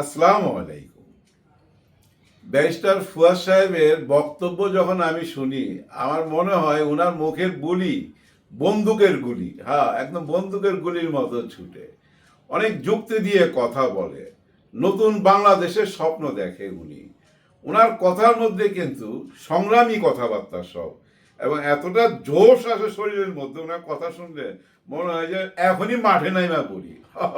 আসসালামু আলাইকুম। ব্যারিস্টার ফুয়াদ সাহেবের বক্তব্য যখন আমি শুনি, আমার মনে হয় ওনার মুখের গুলি বন্দুকের গুলি। হ্যাঁ একদম বন্দুকের গুলির মতো ছুটে। অনেক যুক্তি দিয়ে কথা বলে। নতুন বাংলাদেশের স্বপ্ন দেখে উনি। ওনার কথার মধ্যে কিন্তু সংগ্রামী কথাবার্তা সব। এবং এতটা জোশ আসে শরীরের মধ্যে, ওনার কথা শুনলে মনে হয় যে এখনই মাঠে নাইমা পড়ি।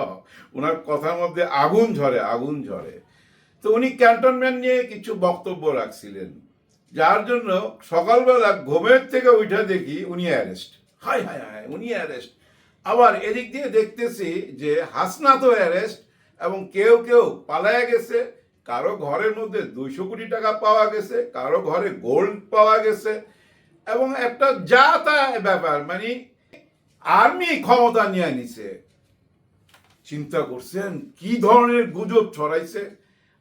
ওনার কথার মধ্যে আগুন ঝরে আগুন ঝরে। তো উনি ক্যান্টনমেন্ট নিয়ে কিছু বক্তব্য রাখছিলেন, যার জন্য সকালবেলা ঘুমের থেকে উঠে দেখি উনি অ্যারেস্ট। হাই হাই হাই উনি অ্যারেস্ট। আবার এদিক দিয়ে দেখতেছি যে হাসনাতও অ্যারেস্ট এবং কেউ কেউ পালায়া গেছে। কারও ঘরের মধ্যে দুইশো কোটি টাকা পাওয়া গেছে, কারও ঘরে গোল্ড পাওয়া গেছে। এবং একটা যা তা ব্যাপার মানে আর্মি ক্ষমতা নিয়ে নিছে। চিন্তা করছেন, কি ধরনের গুজব ছড়াইছে?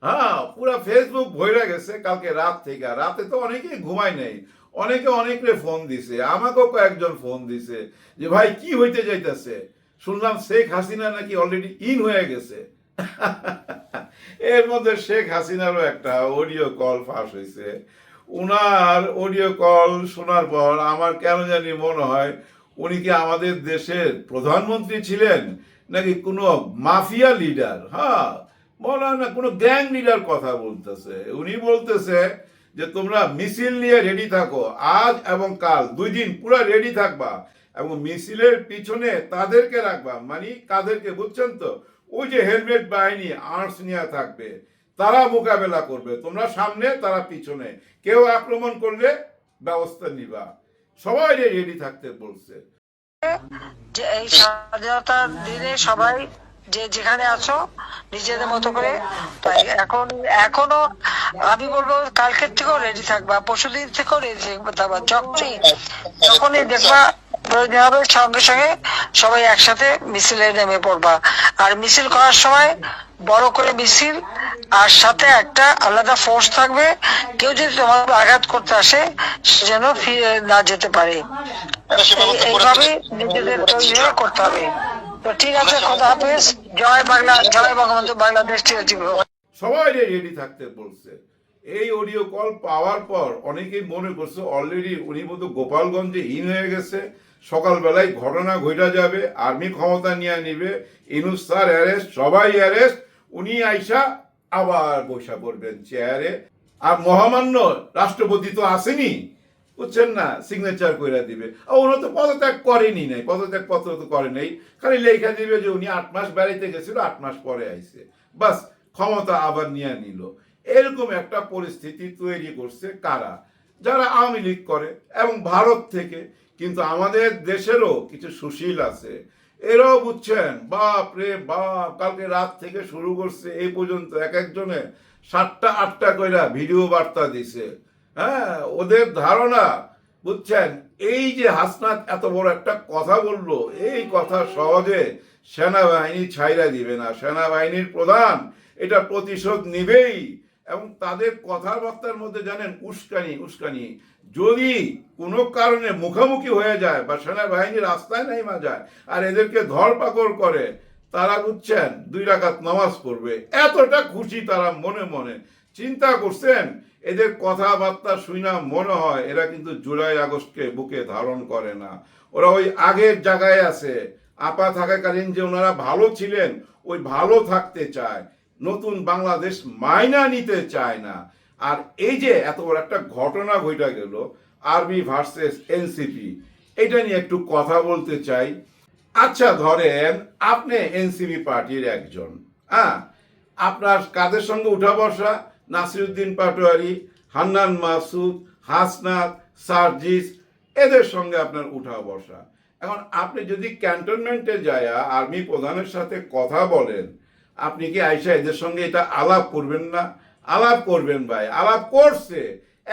হ্যাঁ পুরা ফেসবুক ভরে গেছে কালকে রাত থেকে। রাতে তো অনেকেই ঘুমায় নাই। অনেকে অনেকে ফোন দিছে। আমাকেও কয়েকজন ফোন দিছে যে, ভাই, কি হইতে যাইতেছে? শুনলাম শেখ হাসিনা নাকি অলরেডি ইন হয়ে গেছে। এর মধ্যে শেখ হাসিনারও একটা অডিও কল ফাঁস হয়েছে উনার অডিও কল শোনার পর আমার কেন জানি মনে হয় উনি কি আমাদের দেশের প্রধানমন্ত্রী ছিলেন নাকি কোনো মাফিয়া লিডার হ্যাঁ হয় না, কোনো গ্যাং লিডার কথা বলতেছে। উনি বলতেছে যে, তোমরা মিছিল নিয়ে রেডি থাকো, আজ এবং কাল, দুই দিন পুরো রেডি থাকবা এবং মিছিলের পিছনে তাদেরকে রাখবা। মানে কাদেরকে, বুঝছেন তো? ওই যে হেলমেট বাহিনী আর্টস নিয়ে থাকবে। তারা মোকাবেলা করবে। তোমরা সামনে, তারা পিছনে। কেউ আক্রমণ করলে ব্যবস্থা নিবা। সবাই রেডি থাকতে বলছে। এই স্বাধীনতার দিনে সবাই যে যেখানে আছো, নিজেদের মতো করে। এখন, এখনও আমি বলব কালকের থেকেও রেডি থাকবা, পরশুদিন থেকেও রেডি থাকবা যখনই যখনই দেখবা প্রয়োজন হবে, সঙ্গে সঙ্গে সবাই একসাথে মিছিলে নেমে পড়বা। আর মিছিল করার সময় বড় করে মিছিল আর সাথে একটা আলাদা ফোর্স থাকবে। কেউ যদি তোমার আঘাত করতে আসে সে যেন ফিরে না যেতে পারে। এইভাবে নিজেদের তৈরি করতে হবে। তো ঠিক আছে খোদা হাফেজ। জয় বাংলা জয় বঙ্গবন্ধু বাংলাদেশ। সবাই রেডি থাকতে বলছে। এই অডিও কল পাওয়ার পর অনেকেই মনে করছে অলরেডি উনি মতো গোপালগঞ্জে ইন হয়ে গেছে। সকালবেলায় ঘটনা ঘটা যাবে আর্মি ক্ষমতা নিয়ে নিবে ইনুস স্যার অ্যারেস্ট সবাই অ্যারেস্ট উনি আইসা আবার বসা পড়বেন চেয়ারে আর মহামান্য রাষ্ট্রপতি তো আসেনি। বুঝছেন না? সিগনেচার করে দিবে। ওরা তো পদত্যাগ করেনি নাই। পদত্যাগ পত্র তো করে নেই। খালি লেখা দিবে যে উনি আট মাস বেড়াইতে গেছিল, আট মাস পরে আইছে। বাস, ক্ষমতা আবার নিয়ে নিল। এরকম একটা পরিস্থিতি তৈরি করছে কারা? যারা আওয়ামী লীগ করে এবং ভারত থেকে। কিন্তু আমাদের দেশেরও কিছু সুশীল আছে। এরাও বুঝছেন, বাপ রে বাপ, কালকে রাত থেকে শুরু করছে এই পর্যন্ত এক একজনে সাতটা, আটটা কইরা ভিডিও বার্তা দিছে। হ্যাঁ ওদের ধারণা, বুঝছেন, এই যে হাসনাত এত বড় একটা কথা বলল, এই কথা সহজে সেনাবাহিনী ছাইরা দিবে না। সেনাবাহিনীর প্রধান এটা প্রতিশোধ নিবেই। এবং তাদের কথাবার্তার মধ্যে জানেন উস্কানি উস্কানি। যদি কোনো কারণে মুখোমুখি হয়ে যায় বা সেনাবাহিনী রাস্তায় নেমা যায় আর এদেরকে ধরপাকড় করে, তারা বুঝছেন দুই রাকাত নামাজ পড়বে। এতটা খুশি তারা মনে মনে। চিন্তা করছেন? এদের কথাবার্তা শুনা মনে হয় এরা কিন্তু জুলাই আগস্টকে বুকে ধারণ করে না। ওরা ওই আগের জায়গায় আছে। আপা থাকাকালীন যে ওনারা ভালো ছিলেন, ওই ভালো থাকতে চায়। নতুন বাংলাদেশ মাইনা নিতে চায় না। আর এই যে এত বড় একটা ঘটনা ঘটা গেল আর্মি ভার্সেস এনসিপি, এটা নিয়ে একটু কথা বলতে চাই। আচ্ছা ধরেন আপনি এনসিপি পার্টির একজন হ্যাঁ? আপনার কাদের সঙ্গে উঠা বসা? নাসিরুদ্দিন পাটোয়ারি, হান্নান মাসুদ, হাসনাত, সার্জিস, এদের সঙ্গে আপনার উঠা বসা। এখন আপনি যদি ক্যান্টনমেন্টে যায় আর্মি প্রধানের সাথে কথা বলেন আপনি কি আইসা এদের সঙ্গে এটা আলাপ করবেন না? আলাপ করবেন ভাই, আলাপ করছে।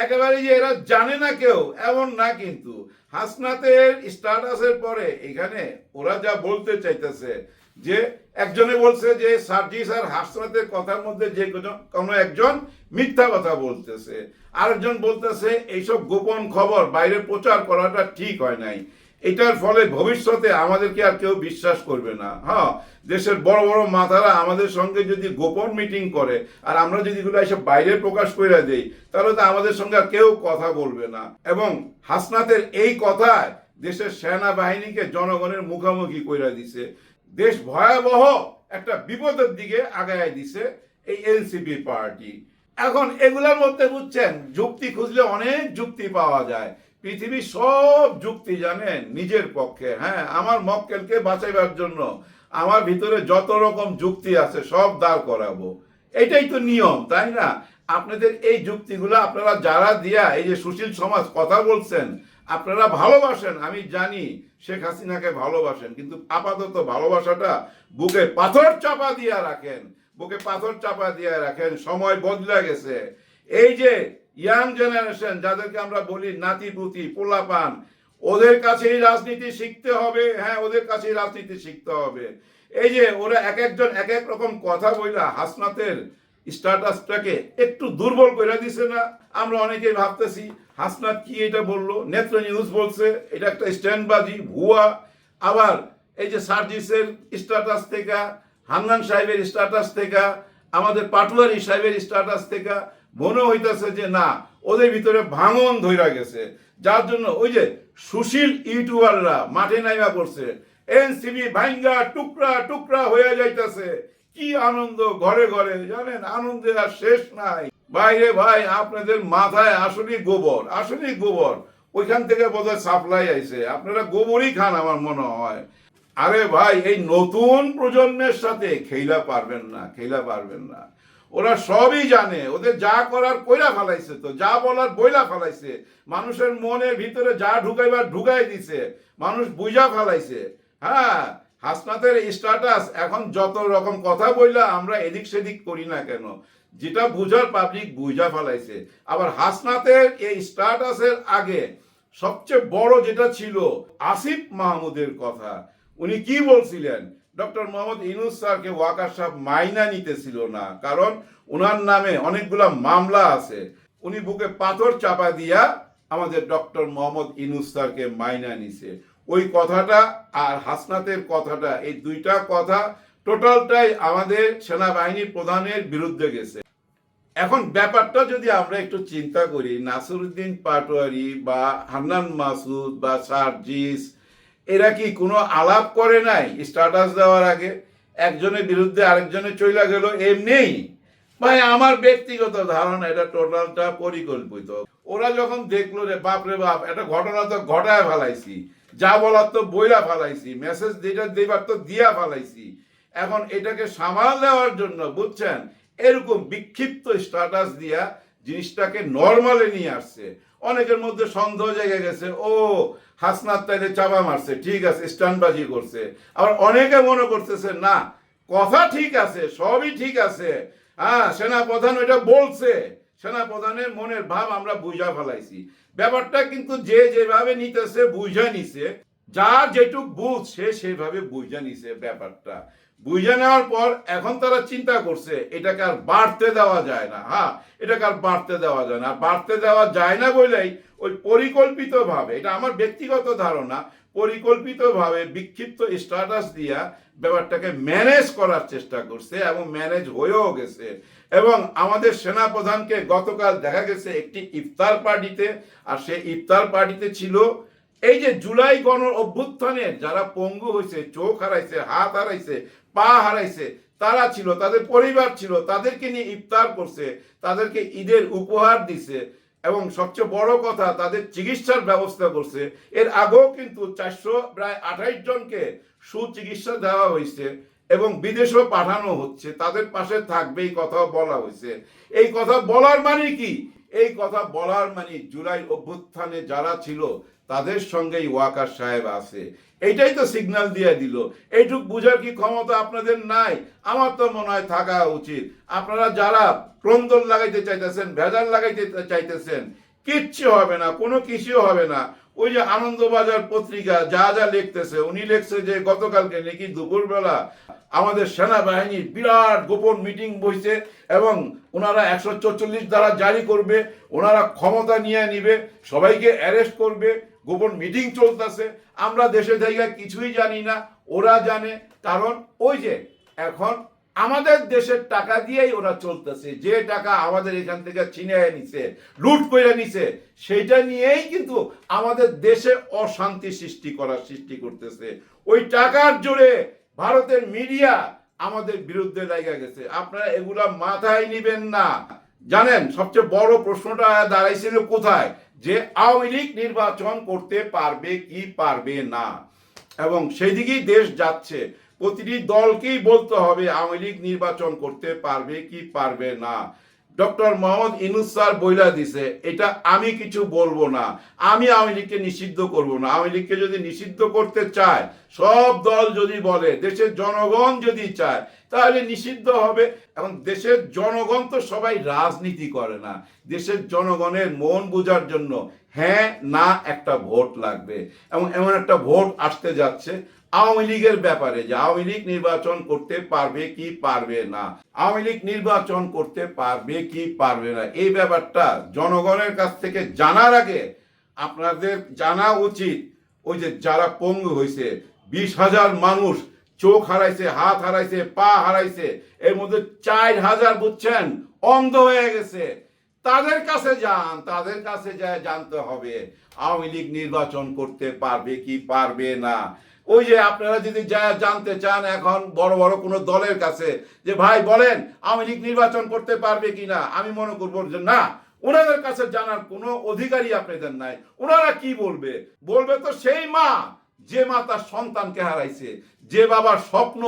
একেবারে যে এরা জানে না কেউ, এমন না কিন্তু। হাসনাতের স্ট্যাটাসের পরে এখানে ওরা যা বলতে চাইতেছে, যে একজনে বলছে যে সার্জিস আর হাসনাতের কথার মধ্যে যে কোনো একজন মিথ্যা কথা বলতেছে। আরেকজন বলতেছে, এইসব গোপন খবর বাইরে প্রচার করাটা ঠিক হয় নাই। এটার ফলে ভবিষ্যতে আমাদেরকে আর কেউ বিশ্বাস করবে না। হ্যাঁ দেশের বড় বড় মাথারা আমাদের সঙ্গে যদি গোপন মিটিং করে আর আমরা যদি এগুলো এসে বাইরে প্রকাশ করে দেই, তাহলে তো আমাদের সঙ্গে আর কেউ কথা বলবে না। এবং হাসনাতের এই কথায় দেশের সেনাবাহিনীকে জনগণের মুখোমুখি কইরা দিছে। দেশ ভয়াবহ একটা বিপদের দিকে আগায় দিছে এই এনসিপি পার্টি। এখন এগুলোর মধ্যে বুঝছেন, যুক্তি খুঁজলে অনেক যুক্তি পাওয়া যায়। পৃথিবীর সব যুক্তি জানেন নিজের পক্ষে। হ্যাঁ আমার মক্কেলকে বাঁচাইবার জন্য আমার ভিতরে যত রকম যুক্তি আছে সব দাঁড় করাবো। এটাই তো নিয়ম, তাই না? আপনাদের এই যুক্তিগুলো আপনারা যারা দিয়া এই যে সুশীল সমাজ কথা বলছেন, আপনারা ভালোবাসেন, আমি জানি শেখ হাসিনাকে ভালোবাসেন, কিন্তু আপাতত ভালোবাসাটা বুকে পাথর চাপা দিয়া রাখেন, বুকে পাথর চাপা দিয়ে রাখেন, সময় বদলে গেছে। এই যে ইয়াং জেনারেশন, যাদেরকে আমরা বলি নাতিপুতি, পোলাপান, ওদের কাছেই রাজনীতি শিখতে হবে হ্যাঁ ওদের কাছেই রাজনীতি শিখতে হবে। এই যে ওরা এক একজন এক এক রকম কথা বইলা হাসনাতের স্ট্যাটাসটাকে একটু দুর্বল করে দিছে না? আমরা অনেকেই ভাবতেছি, হাসনাত কি এটা বলল? নেত্র নিউজ বলছে, এটা একটা স্ট্যান্ডবাজি, ভুয়া। আবার এই যে সার্জিসের স্ট্যাটাস থেকে, হান্নান সাহেবের স্ট্যাটাস থেকে, আমাদের পাটুয়ারি সাহেবের স্ট্যাটাস থেকে মনে হইতেছে যে না, ওদের ভিতরে ভাঙন ধইরা গেছে। যার জন্য ওই যে সুশীল ইউটিউবাররা মাঠে নাইমা করছে এনসিবি ভাঙ্গা টুকরা টুকরা হয়ে যাইতেছে। কি আনন্দ ঘরে ঘরে, জানেন আনন্দের আর শেষ নাই। বাইরে ভাই, আপনাদের মাথায় আসলে গোবর আসলে গোবর। ওইখান থেকে বোধহয় সাপ্লাই আইছে। আপনারা গোবরই খান আমার মনে হয়। আরে ভাই, এই নতুন প্রজন্মের সাথে খেলা পারবেন না খেলা পারবেন না। ওরা সবই জানে। ওদের যা করার কইরা ফালাইছে তো, যা বলার বইলা ফালাইছে। মানুষের মনের ভিতরে যা ঢুকাইবার ঢুকাই দিছে। মানুষ বুঝা ফালাইছে। হ্যাঁ হাসনাতের স্ট্যাটাস এখন যত রকম কথা বইলা আমরা এদিক সেদিক করি না কেন? যেটা বুঝার পাবলিক বুঝা ফালাইছে। আবার হাসনাতের এই স্ট্যাটাসের আগে সবচেয়ে বড় যেটা ছিল আসিফ মাহমুদের কথা, উনি কি বলছিলেন? ডক্টর মোহাম্মদ ইনুস স্যারকে ওয়াকার সাহেব মাইনা নিতেছিল না, কারণ ওনার নামে অনেকগুলা মামলা আছে। উনি বুকে পাথর চাপা দিয়া আমাদের ডক্টর মোহাম্মদ ইনুস স্যারকে মাইনা নিছে। ওই কথাটা আর হাসনাতের কথাটা, এই দুইটা কথা টোটালটাই আমাদের সেনাবাহিনী প্রধানের বিরুদ্ধে গেছে। এখন ব্যাপারটা যদি আমরা একটু চিন্তা করি, নাসিরুদ্দিন পাটোয়ারি বা হান্নান মাসুদ বা সার্জিস এরা কি কোনো আলাপ করে নাই? স্ট্যাটাস দেওয়ার আগে একজনের বিরুদ্ধে আরেকজনের চইলা গেল, এমনিই। ভাই, আমার ব্যক্তিগত ধারণা এটা টোটালটা পরিকল্পিত। ওরা যখন দেখল রে বাপ রে বাপ, একটা ঘটনা তো ঘটায় ফেলাইছি, যা বলার তো বইলা ফেলাইছি মেসেজ যেটা দেবার তো দিয়া ফেলাইছি, এখন এটাকে সামাল দেওয়ার জন্য, বুঝছেন? এরকম বিক্ষিপ্ত স্ট্যাটাস দিয়া জিনিসটাকে নর্মালে নিয়ে আসছে। অনেকের মধ্যে সন্দেহ জেগে গেছে, ও হাসনাত তাইলে চাপা মারছে, ঠিক আছে স্ট্যান্ডবাজি করছে। আবার অনেকে মনে করতেছে, না, কথা ঠিক আছে, সবই ঠিক আছে। হ্যাঁ সেনাপ্রধান ওইটা বলছে। সেনাপ্রধানের মনের ভাব আমরা বুঝা ফেলাইছি। ব্যাপারটা কিন্তু যে যেভাবে নিতেছে, বুঝা নিছে। যার যেটুক বুঝ, সে সেভাবে বুঝা নিছে ব্যাপারটা। বুঝে নেওয়ার পর এখন তারা চিন্তা করছে, এটাকে আর বাড়তে দেওয়া যায় না। হ্যাঁ এটাকে আর বাড়তে দেওয়া যায় না। বাড়তে দেওয়া যায় না বলেই ওই পরিকল্পিতভাবে, এটা আমার ব্যক্তিগত ধারণা, পরিকল্পিতভাবে বিক্ষিপ্ত স্ট্যাটাস দিয়া ব্যাপারটাকে ম্যানেজ করার চেষ্টা করছে এবং ম্যানেজ হয়েও গেছে। এবং আমাদের সেনাপ্রধানকে গতকাল দেখা গেছে একটি ইফতার পার্টিতে, আর সে ইফতার পার্টিতে ছিল এই যে জুলাই গণ অভ্যুত্থানে যারা পঙ্গু হয়েছে, চোখ হারাইছে, হাত হারাইছে, পা হারাইছে, তারা ছিল, তাদের পরিবার ছিল, তাদেরকে নিয়ে ইফতার করছে, তাদেরকে ঈদের উপহার দিছে। এবং সবচেয়ে বড় কথা, তাদের চিকিৎসার ব্যবস্থা করছে। এর আগেও কিন্তু চারশো প্রায় আঠাইশ জনকে সুচিকিৎসা দেওয়া হয়েছে এবং বিদেশেও পাঠানো হচ্ছে। তাদের পাশে থাকবে, এই কথা বলা হয়েছে। এই কথা বলার মানে কি? এই কথা বলার মানে জুলাই অভ্যুত্থানে যারা ছিল, তাদের সঙ্গেই ওয়াকার সাহেব আছে। এইটাই তো সিগন্যাল দিয়ে দিল। এইটুক বুঝার কি ক্ষমতা আপনাদের নাই? আমার তো মনে হয় থাকা উচিত। আপনারা যারা ক্রন্দন লাগাইতে চাইতেছেন, ভেজাল লাগাইতে চাইতেছেন, কিচ্ছু হবে না, কোনো কিছু হবে না। ওই যে আনন্দবাজার পত্রিকা যা যা লিখতেছে, উনি লিখছে যে গতকালকে নাকি দুপুরবেলা আমাদের সেনাবাহিনীর বিরাট গোপন মিটিং বসছে এবং ওনারা একশো চল্লিশ দ্বারা জারি করবে, ওনারা ক্ষমতা নিয়ে নিবে, সবাইকে অ্যারেস্ট করবে গোপন মিটিং চলতেছে। আমরা দেশে জায়গায় কিছুই জানি না, ওরা জানে। কারণ ওই যে, এখন আমাদের দেশের টাকা দিয়েই ওরা চলতেছে। যে টাকা আমাদের এখান থেকে ছিনিয়ে নিছে লুট করে নিছে সেটা নিয়েই কিন্তু আমাদের দেশে অশান্তি সৃষ্টি করার সৃষ্টি করতেছে। ওই টাকার জোরে ভারতের মিডিয়া আমাদের বিরুদ্ধে লেগে গেছে। আপনারা এগুলা মাথায় নিবেন না। জানেন, সবচেয়ে বড় প্রশ্নটা দাঁড়াইছিল কোথায়? যে আওয়ামী লীগ নির্বাচন করতে পারবে কি পারবে না। এবং সেই দিকেই দেশ যাচ্ছে। প্রতিটি দলকেই বলতে হবে আওয়ামী লীগ নির্বাচন করতে পারবে কি পারবে না। ডক্টর মোহাম্মদ ইনুস স্যার বইলা দিছে, এটা আমি কিছু বলব না। আমি আওয়ামী লীগকে নিষিদ্ধ করব না। আওয়ামী লীগকে যদি নিষিদ্ধ করতে চায়, সব দল যদি বলে, দেশের জনগণ যদি চায় তাহলে নিষিদ্ধ হবে। এবং দেশের জনগণ তো সবাই রাজনীতি করে না। দেশের জনগণের মন বোঝার জন্য হ্যাঁ না একটা ভোট লাগবে। এবং এমন একটা ভোট আসতে যাচ্ছে আওয়ামী লীগের ব্যাপারে যে আওয়ামী লীগ নির্বাচন করতে পারবে কি পারবে না। আওয়ামী লীগ নির্বাচন করতে পারবে কি পারবে না। এই ব্যাপারটা জনগণের কাছ থেকে জানার আগে আপনাদের জানা উচিত। ওই যে যারা পঙ্গু হয়েছে বিশ হাজার মানুষ চোখ হারাইছে, হাত হারাইছে, পা হারাইছে, এর মধ্যে চার হাজার বুঝছেন, অন্ধ হয়ে গেছে। তাদের কাছে যান, তাদের কাছে যায় জানতে হবে, আওয়ামী লীগ নির্বাচন করতে পারবে কি পারবে না। ওই যে আপনারা যদি যা জানতে চান এখন বড় বড় কোনো দলের কাছে, যে ভাই বলেন, আওয়ামী লীগ নির্বাচন করতে পারবে কি না, আমি মনে করব যে না, ওনাদের কাছে জানার কোনো অধিকারই আপনাদের নাই। ওনারা কি বলবে? বলবে তো সেই মা যে মা তার সন্তানকে হারাইছে, যে বাবার স্বপ্ন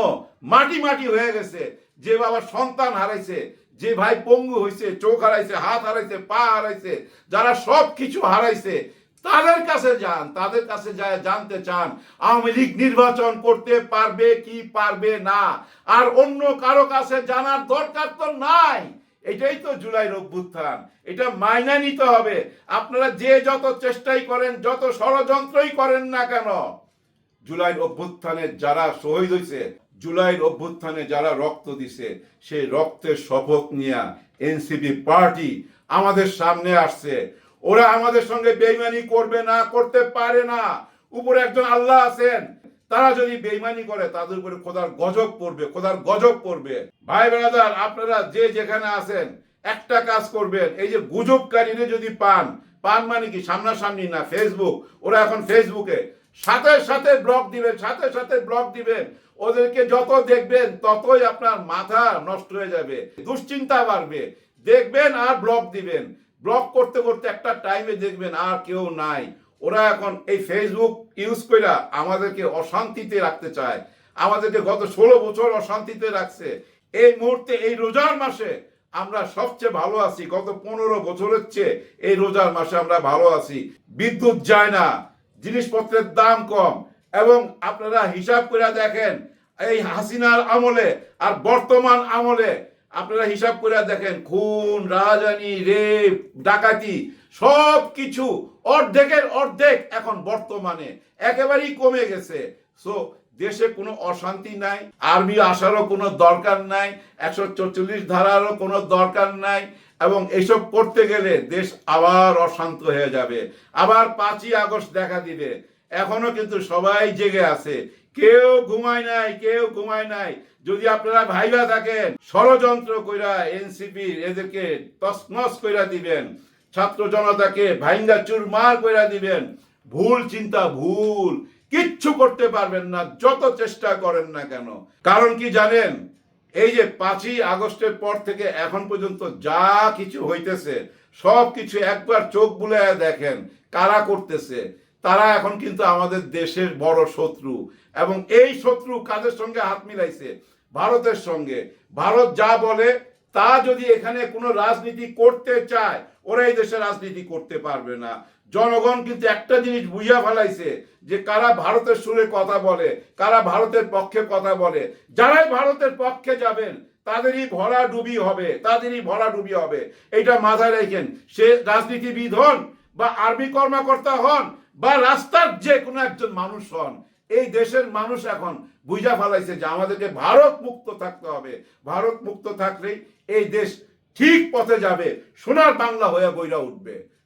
মাটি মাটি হয়ে গেছে, যে বাবার সন্তান হারাইছে, যে ভাই পঙ্গু হয়েছে চোখ হারাইছে, হাত হারাইছে, পা হারাইছে, যারা সব কিছু হারাইছে, তাদের কাছে যান, তাদের কাছে যায়, জানতে চান, আওয়ামী লীগ নির্বাচন করতে পারবে কি পারবে না, আর অন্য কারও কাছে জানার দরকার তো নাই। এটাই তো জুলাইয়ের অভ্যুত্থান, এটা মাইনা নিতে হবে। আপনারা যে যত চেষ্টাই করেন, যত ষড়যন্ত্রই করেন না কেন জুলাইয়ের অভ্যুত্থানে যারা শহীদ হয়েছে জুলাইয়ের অভ্যুত্থানে যারা রক্ত দিছে, সেই রক্তের শপথ নিয়ে এনসিপি পার্টি আমাদের সামনে আসছে। ওরা আমাদের সঙ্গে বেইমানি করবে না, করতে পারে না। উপরে একজন আল্লাহ আছেন। তারা যদি বেইমানি করে, তাদের উপরে খোদার গজব পড়বে, খোদার গজব পড়বে। ভাই ব্রাদার, আপনারা যে যেখানে আছেন, একটা কাজ করবেন, এই যে গুজবকারীরা যদি পান পান মানে কি? সামনাসামনি না ফেসবুক ওরা এখন ফেসবুকে সাথে সাথে ব্লক দিবেন, সাথে সাথে ব্লক দিবেন। ওদেরকে যত দেখবেন, ততই আপনার মাথা নষ্ট হয়ে যাবে, দুশ্চিন্তা বাড়বে। দেখবেন আর ব্লক দিবেন। ব্লক করতে করতে একটা টাইমে দেখবেন আর কেউ নাই। ওরা এখন এই ফেসবুক ইউজ করে আমাদেরকে অশান্তিতে রাখতে চায়। আমাদেরকে গত ষোলো বছর অশান্তিতে রাখছে। এই মুহূর্তে, এই রোজার মাসে আমরা সবচেয়ে ভালো আছি। গত পনেরো বছরের চেয়ে এই রোজার মাসে আমরা ভালো আছি। বিদ্যুৎ যায় না। জিনিসপত্রের দাম কম। এবং আপনারা হিসাব করে দেখেন, এই হাসিনার আমলে আর বর্তমান আমলে আপনারা হিসাব করে দেখেন, খুন রাজানি রেপ, ডাকাতি সব কিছু অর্ধেকের অর্ধেক এখন বর্তমানে একেবারেই কমে গেছে। সো দেশে কোনো অশান্তি নাই, আর্মি আসারও কোনো দরকার নাই, একশো চৌচল্লিশ ধারারও কোনো দরকার নাই, এবং এইসব করতে গেলে দেশ আবার অশান্ত হয়ে যাবে। আবার পাঁচই আগস্ট দেখা দিবে। এখনও কিন্তু সবাই জেগে আছে। কেউ ঘুমায় নাই, কেউ ঘুমায় নাই। যদি আপনারা ভাইবা থাকেন, ষড়যন্ত্র কইরা এনসিপি এদেরকে তসনস কইরা দিবেন, ছাত্র জনতাকে ভাইঙ্গা চুরমার কইরা দিবেন, ভুল চিন্তা ভুল। কিচ্ছু করতে পারবেন না, যত চেষ্টা করেন না কেন। কারণ কি জানেন? এই যে পাঁচই আগস্টের পর থেকে এখন পর্যন্ত যা কিছু হইতেছে, সব কিছু একবার চোখ বুলে দেখেন কারা করতেছে। তারা এখন কিন্তু আমাদের দেশের বড় শত্রু এবং এই শত্রু কাদের সঙ্গে হাত মিলাইছে? ভারতের সঙ্গে। ভারত যা বলে, তা যদি এখানে কোনো রাজনীতি করতে চায়, ওরা এই দেশে রাজনীতি করতে পারবে না। জনগণ কিন্তু একটা জিনিস বুঝিয়া ফেলাইছে যে কারা ভারতের সুরে কথা বলে, কারা ভারতের পক্ষে কথা বলে। যারাই ভারতের পক্ষে যাবেন, তাদেরই ভরা ডুবি হবে, তাদেরই ভরা ডুবি হবে। এটা মাথায় রেখেন, সে রাজনীতিবিদ হন বা আর্মি কর্মকর্তা হন বা রাস্তার যে কোনো একজন মানুষ হন, এই দেশের মানুষ এখন বুঝা ফেলাইছে যে আমাদেরকে ভারত মুক্ত থাকতে হবে। ভারত মুক্ত থাকলেই এই দেশ ঠিক পথে যাবে, সোনার বাংলা হয়ে বইরা উঠবে।